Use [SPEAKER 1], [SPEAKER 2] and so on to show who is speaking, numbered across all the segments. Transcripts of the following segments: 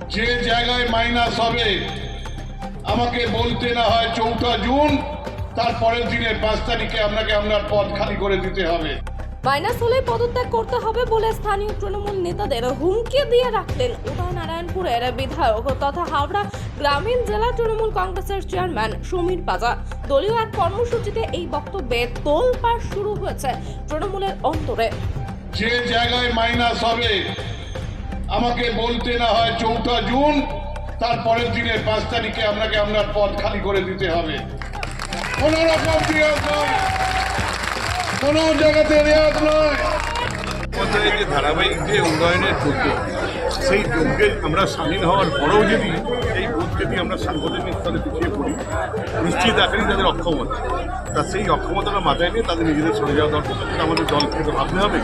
[SPEAKER 1] যে জায়গায় মাইনাস হবে আমাকে বলতে না হয় চৌঠা জুন তারপরের দিনের পাঁচ তারিখে আপনাকে আপনার পদ খালি করে দিতে হবে।
[SPEAKER 2] মাইনাস হলে পদত্যাগ করতে হবে বলে স্থানীয় তৃণমূল নেতাদের হুমকি দিয়ে রাখলেন উদয়নারায়ণপুরের বিধায়ক তথা হাওড়া গ্রামীণ জেলা তৃণমূল কংগ্রেসের চেয়ারম্যান সমীর পাজা। দলীয় এক কর্মসূচিতে এই বক্তব্যে তোলপাড় শুরু হয়েছে তৃণমূলের অন্তরে।
[SPEAKER 1] যে জায়গায় মাইনাস হবে আমাকে বলতে না হয় চৌঠা জুন তারপরের দিনে পাঁচ তারিখে আপনাকে আপনার পদ খালি করে দিতে হবে। কোন রকম কোন জায়গাতে রেয়াজ নয়।
[SPEAKER 3] যে ধারাবাহিক যে উন্নয়নের যজ্ঞ সেই যজ্ঞে আমরা সামিল হওয়ার পরেও যদি এই বোধ যদি আমরা সাংগঠনিক স্তরে পিছিয়ে পড়ি, নিশ্চিত আকারই তাদের অক্ষমতা। তা সেই অক্ষমতাটা মাথায় নিয়ে তাদের নিজেদের সরে যাওয়া দরকার। সেটা আমাদের দলকে তো ভাবতে হবে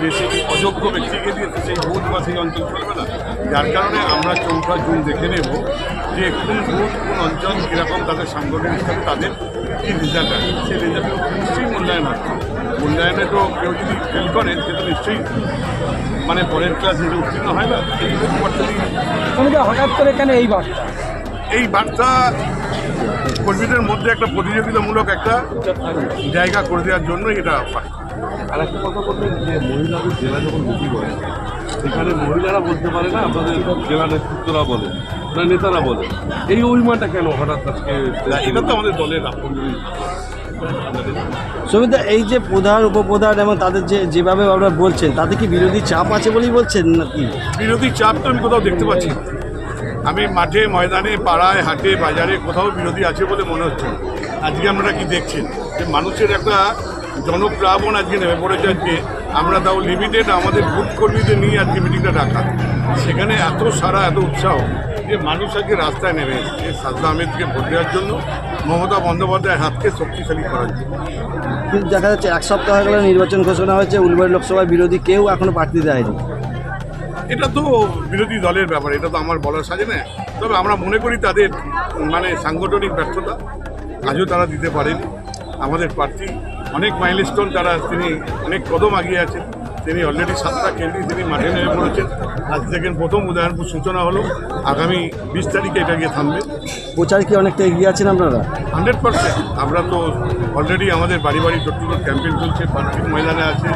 [SPEAKER 3] যে সেই অযোগ্য ব্যক্তিকে দিয়ে সেই ভোট বা সেই অঞ্চল চলবে না। যার কারণে আমরা চৌঠা জুন দেখে নেব যে কোন ভোট কোন অঞ্চল কীরকম তাদের সাংগঠনিক স্তরে তাদের কী রেজাল্ট আছে সেই রেজাল্টের উপর নিশ্চয়ই মূল্যায়ন হবে। মূল্যায়নে তো কেউ যদি ফেল করে সে তো নিশ্চয়ই মানে পরের ক্লাসে যে উত্তীর্ণ হয় না। নিয়ে
[SPEAKER 4] কোনটা হঠাৎ করে কেন এই বার্তা?
[SPEAKER 3] এই বার্তা কর্মীদের মধ্যে একটা প্রতিযোগিতামূলক একটা জায়গা করে দেওয়ার জন্য এটা পায়
[SPEAKER 5] আর একটা কথা বলবেন যে মহিলাদের জেলা যখন মিটিং হয় সেখানে মহিলারা বলতে পারে না আপনাদের জেলা নেতৃত্বরা বলে না নেতারা বলে। এই অভিমানটা কেন হঠাৎ আজকে
[SPEAKER 3] এটা তো আমাদের দলের আপন
[SPEAKER 4] সুবিধা এই যে প্রধান উপপ্রধান এবং তাদের যে যেভাবে আপনারা বলছেন তাতে কি বিরোধী চাপ আছে বলেই বলছেন নাকি?
[SPEAKER 3] বিরোধী চাপ তো আমি কোথাও দেখতে পাচ্ছি না। আমি মাঠে, ময়দানে, পাড়ায়, হাটে, বাজারে কোথাও বিরোধী আছে বলে মনে হচ্ছে আজকে আমরা কি দেখছি? যে মানুষের একটা জনপ্লাবন আজকে নেমে পড়েছে আজকে। আমরা তাও লিমিটেড আমাদের ভোট কর্মীদের নিয়ে আজকে মিটিংটা ডাকা। সেখানে এত সারা, এত উৎসাহ যে মানুষ আজকে রাস্তায় নেমে এসেছে। সাজদা আহমেদকে ভোট দেওয়ার জন্য, মমতা বন্দ্যোপাধ্যায়ের হাতকে শক্তিশালী করার জন্য।
[SPEAKER 4] দেখা যাচ্ছে এক সপ্তাহ হয়ে নির্বাচন ঘোষণা হয়েছে, উলবাড়ি লোকসভায় বিরোধী কেউ এখনও প্রার্থী দেয়নি।
[SPEAKER 3] এটা তো বিরোধী দলের ব্যাপার, এটা তো আমার বলার সাজে না তবে আমরা মনে করি তাদের মানে সাংগঠনিক ব্যর্থতা, আজও তারা দিতে পারেন। আমাদের প্রার্থী, অনেক মাইলস্টোন তারা, তিনি অনেক কদম আগিয়ে আছেন। তিনি অলরেডি সাতটা কেন্দ্রে তিনি মাঠে নেমে পড়েছেন। আজ থেকে প্রথম উদয়নপুর সূচনা হলো আগামী বিশ তারিখে এটা গিয়ে থামবে।
[SPEAKER 4] প্রচার কি অনেকটা এগিয়ে আছেন আপনারা?
[SPEAKER 3] Hundred percent. আমরা তো অলরেডি আমাদের বাড়ি বাড়ি ডোর টু ডোর ক্যাম্পেইন চলছে প্রার্থী ময়দানে আছে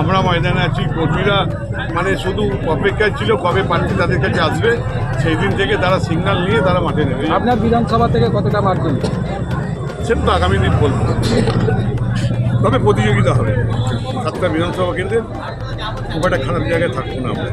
[SPEAKER 3] আমরা ময়দানে আছি কর্মীরা মানে শুধু অপেক্ষায় ছিল কবে প্রার্থী তাদের কাছে আসবে সেই দিন থেকে তারা সিগন্যাল নিয়ে তারা মাঠে নেবে
[SPEAKER 4] আপনার বিধানসভা থেকে কতটা মার্জিন
[SPEAKER 3] সেটা তো আগামী দিন বলব। তবে প্রতিযোগিতা হবে। সাতটা বিধানসভা কেন্দ্রে খুব একটা খারাপ জায়গায় থাকব না আমরা।